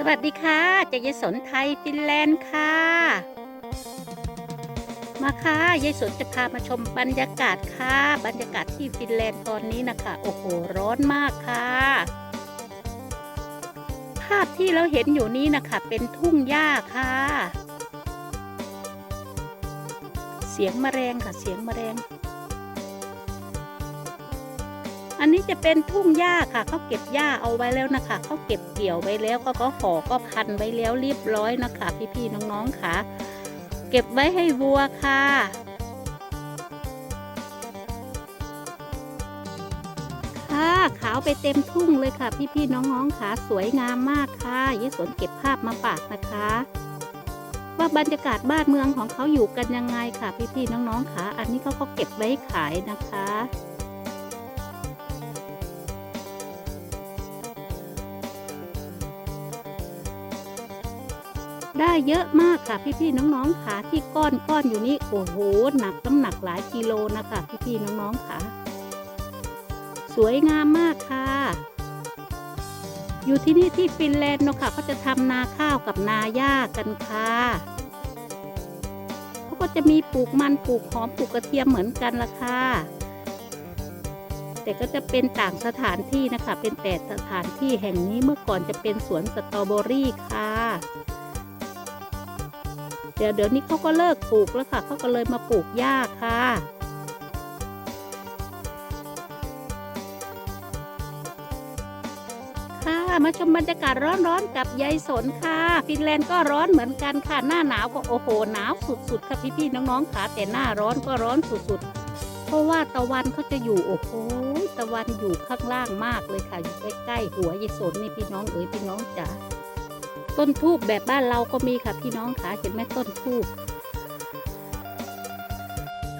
สวัสดีค่ะจากยายสนไทยฟินแลนด์ค่ะ มาค่ะยายสนจะพามาชมบรรยากาศค่ะ บรรยากาศที่ฟินแลนด์ตอนนี้นะคะ โอ้โหร้อนมากค่ะ ภาพที่เราเห็นอยู่นี้นะคะ เป็นทุ่งหญ้าค่ะ เสียงมแมลงค่ะเสียงมแมลง อันนี้จะเป็นทุ่งหญ้าค่ะเขาเก็บหญ้าเอาไว้แล้วนะคะเขาเก็บเกี่ยวไว้แล้วก็ก็ห่อก็พันไว้แล้วเรียบร้อยนะคะ พี่ๆน้องๆค่ะ เก็บไว้ให้วัวค่ะค่ะขาวไปเต็มทุ่งเลยค่ะ พี่ๆน้องๆค่ะสวยงามมากค่ะยี่สนเก็บภาพมาฝากนะคะว่าบรรยากาศบ้านเมืองของเขาอยู่กันยังไงค่ะ พี่ๆน้องๆค่ะ อันนี้เขาก็เก็บไว้ขายนะคะ ได้เยอะมากค่ะพี่ๆน้องๆค่ะที่ก้อนก้อนอยู่นี่โอ้โหหนักน้ำหนักหลายกิโลนะคะพี่ๆน้องๆค่ะ สวยงามมากค่ะ อยู่ที่นี่ที่ฟินแลนด์เนาะค่ะเขาจะทำนาข้าวกับนาหญ้ากันค่ะเขาก็จะมีปลูกมันปลูกหอมปลูกกระเทียมเหมือนกันละค่ะแต่ก็จะเป็นต่างสถานที่นะคะ เป็นแต่สถานที่แห่งนี้เมื่อก่อนจะเป็นสวนสตรอเบอรี่ค่ะ เดี๋ยวเดี๋ยวนี้เขาก็เลิกปลูกแล้วค่ะเขาก็เลยมาปลูกหญ้าค่ะค่ะมาชมบรรยากาศร้อนๆกับยายสนค่ะ ฟินแลนด์ก็ร้อนเหมือนกันค่ะหน้าหนาวก็โอ้โหหนาวสุดๆค่ะพี่ๆน้องๆค่ะแต่หน้าร้อนก็ร้อนสุดๆ เพราะว่าตะวันเขาจะอยู่โอ้โหตะวันอยู่ข้างล่างมากเลยค่ะอยู่ใกล้ๆหัวยายสนนี่พี่น้องเอ๋ยพี่น้องจ๋า ต้นทูบแบบบ้านเราก็มีค่ะพี่น้องค่ะเห็นไหมต้นทูบ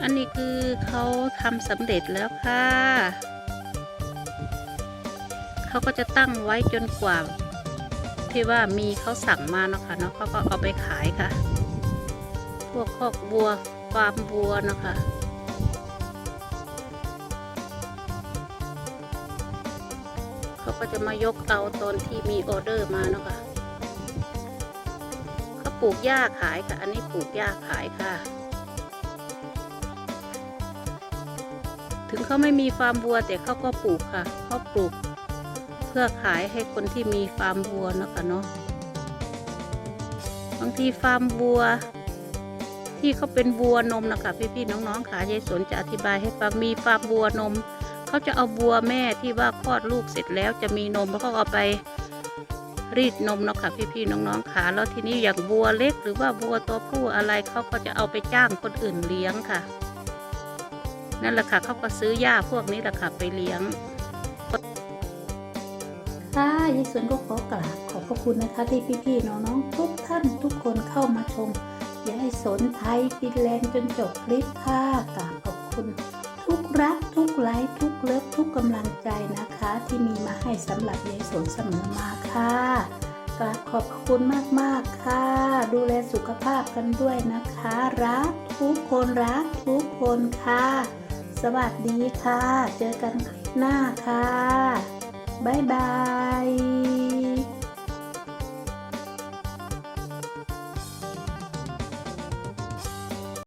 อันนี้คือเขาทำสำเร็จแล้วค่ะเขาก็จะตั้งไว้จนกว่า ที่ว่ามีเขาสั่งมาเนาะค่ะเนาะเขาก็เอาไปขายค่ะ พวกคอกวัวฟาร์มวัวเนาะคะเขาก็จะมายกเอาตอนที่มีออเดอร์มาเนาะค่ะ ปลูกหญ้าขายค่ะ อันนี้ปลูกหญ้าขายค่ะ ถึงเขาไม่มีฟาร์มวัวแต่เขาก็ปลูกค่ะเขาปลูก เพื่อขายให้คนที่มีฟาร์มวัวเนาะคะเนาะบางทีฟาร์มวัว ที่เขาเป็นวัวนมนะคะพี่ๆน้องๆค่ะยายสนจะอธิบายให้ฟังมีฟาร์มวัวนมเขาจะเอาวัวแม่ที่ว่าคลอดลูกเสร็จแล้วจะมีนมแล้วก็เอาไป รีดนมเนาะค่ะพี่ๆน้องๆค่ะ แล้วทีนี้อย่างวัวเล็กหรือว่าวัวตัวผู้อะไรเขาก็จะเอาไปจ้างคนอื่นเลี้ยงค่ะ นั่นแหละค่ะเขาก็ซื้อหญ้าพวกนี้แหละค่ะไปเลี้ยง ค่ะยิสวนก็ขอกราบขอบพระคุณนะคะที่พี่ๆน้องๆทุกท่านทุกคนเข้ามาชมยายสนไทยฟินแลนด์จนจบคลิปค่ะกราบขอบคุณ ทุกรักทุกไลค์ทุกเลิฟทุกกำลังใจนะคะ ที่มีมาให้สำหรับยายสนเสมอมาค่ะกราบขอบคุณมากๆค่ะ ดูแลสุขภาพกันด้วยนะคะ รักทุกคนรักทุกคนค่ะ สวัสดีค่ะ เจอกันหน้าค่ะ บ๊ายบาย